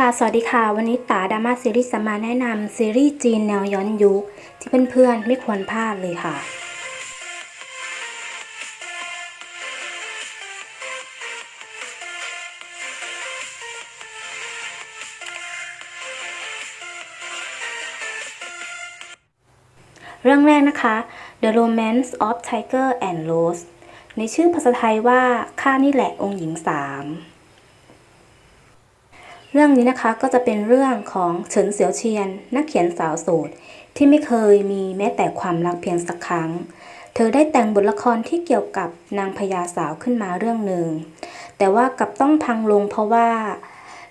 ค่ะ สวัสดีค่ะ วันนี้ตาดามาซีรีส์จะมาแนะนำซีรีส์จีนแนวย้อนยุคที่เพื่อนๆไม่ควรพลาดเลยค่ะ เรื่องแรกนะคะ The Romance of Tiger and Rose ในชื่อภาษาไทยว่าข้านี่แหละองค์หญิงสาม เรื่องนี้นะคะก็จะเป็นเรื่องของเฉินเสียวเชียน นักเขียนสาวโสดที่ไม่เคยมีแม้แต่ความรักเพียงสักครั้ง เธอได้แต่งบทละครที่เกี่ยวกับนางพญาสาวขึ้นมาเรื่องหนึ่ง แต่ว่ากลับต้องพังลงเพราะว่า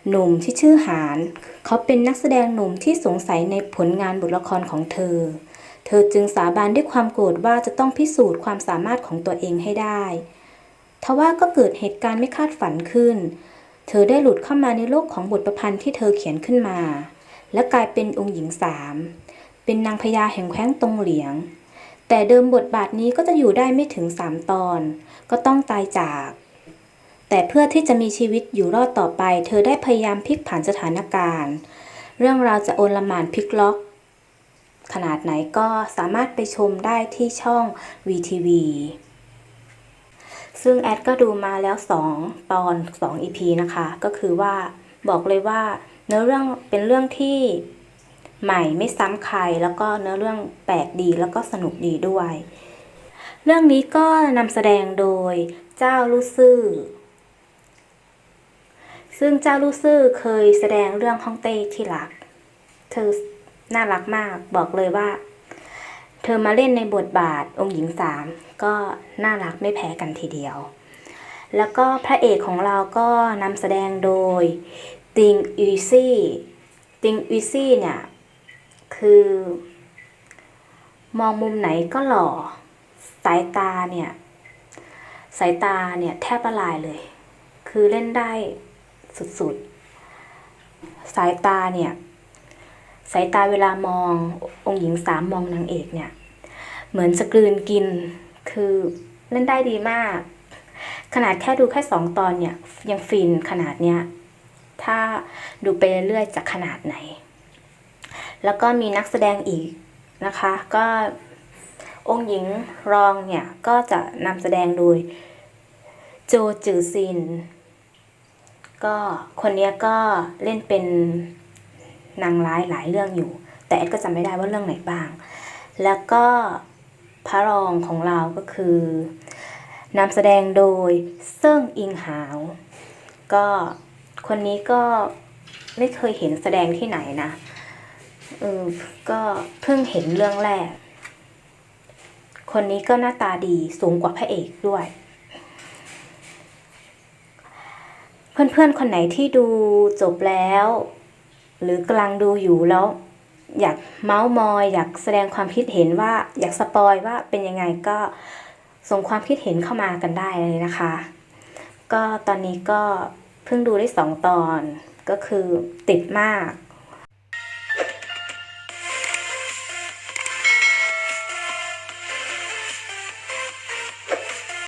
หนุ่มที่ชื่อหาน เขาเป็นนักแสดงหนุ่มที่สงสัยในผลงานบทละครของเธอ เธอจึงสาบานด้วยความโกรธว่าจะต้องพิสูจน์ความสามารถของตัวเองให้ได้ทว่าก็เกิดเหตุการณ์ไม่คาดฝันขึ้น เธอได้หลุดเข้ามาในโลกของบทประพันธ์ที่เธอเขียนขึ้นมา และกลายเป็นองค์หญิงสามเป็นนางพญาแห่งแคว้นตรงเหลียง แต่เดิมบทบาทนี้ก็จะอยู่ได้ไม่ถึงสามตอน ก็ต้องตายจาก แต่เพื่อที่จะมีชีวิตอยู่รอดต่อไป เธอได้พยายามพลิกผันสถานการณ์ เรื่องราวจะโอนลหมานพลิกล็อก ขนาดไหนก็สามารถไปชมได้ที่ช่อง VTV ซึ่งแอดก็ดูมาแล้ว 2 ตอน 2 EP นะคะ ก็คือว่าบอกเลยว่าเนื้อเรื่องเป็นเรื่องที่ใหม่ไม่ซ้ำใคร แล้วก็เนื้อเรื่องแปลกดีแล้วก็สนุกดีด้วย เรื่องนี้ก็นำแสดงโดยเจ้าลู่ซื่อ ซึ่งเจ้าลู่ซื่อเคยแสดงเรื่องฮ่องเต้ที่รัก เธอน่ารักมากบอกเลยว่า เธอมาเล่นในบทบาทองค์หญิงสามก็น่ารักไม่แพ้กันทีเดียว แล้วก็พระเอกของเราก็นำแสดงโดยติงอีซี่ติงอีซี่เนี่ย คือ มองมุมไหนก็หล่อ สายตาเนี่ย สายตาเนี่ยแทบละลายเลย คือเล่นได้สุดๆ สายตาเนี่ย สายตาเวลามององค์หญิงสามมองนางเอกเนี่ย เหมือนจะกลืนกินคือเล่นได้ดีมาก ขนาดแค่ดูแค่สองตอนเนี่ย ยังฟินขนาดเนี้ยถ้าดูไปเรื่อยจะขนาดไหน แล้วก็มีนักแสดงอีกนะคะ ก็องค์หญิงรองเนี่ย ก็จะนำแสดงโดยโจจือซิน ก็คนเนี้ยก็เล่นเป็น นางร้ายหลายเรื่องอยู่ แต่แอดก็จำไม่ได้ว่าเรื่องไหนบ้าง แล้วก็พระรองของเราก็คือนำแสดงโดยเซิ่งอิงหาว ก็คนนี้ก็ไม่เคยเห็นแสดงที่ไหนนะเออก็เพิ่งเห็นเรื่องแรก คนนี้ก็หน้าตาดีสูงกว่าพระเอกด้วย เพื่อนๆคนไหนที่ดูจบแล้ว หรือกำลังดูอยู่แล้วอยากเมาส์มอย อยากแสดงความคิดเห็นว่าอยากสปอยว่าเป็นยังไงก็ส่งความคิดเห็นเข้ามากันได้เลยนะคะ ก็ตอนนี้ก็เพิ่งดูได้สองตอนก็คือติดมาก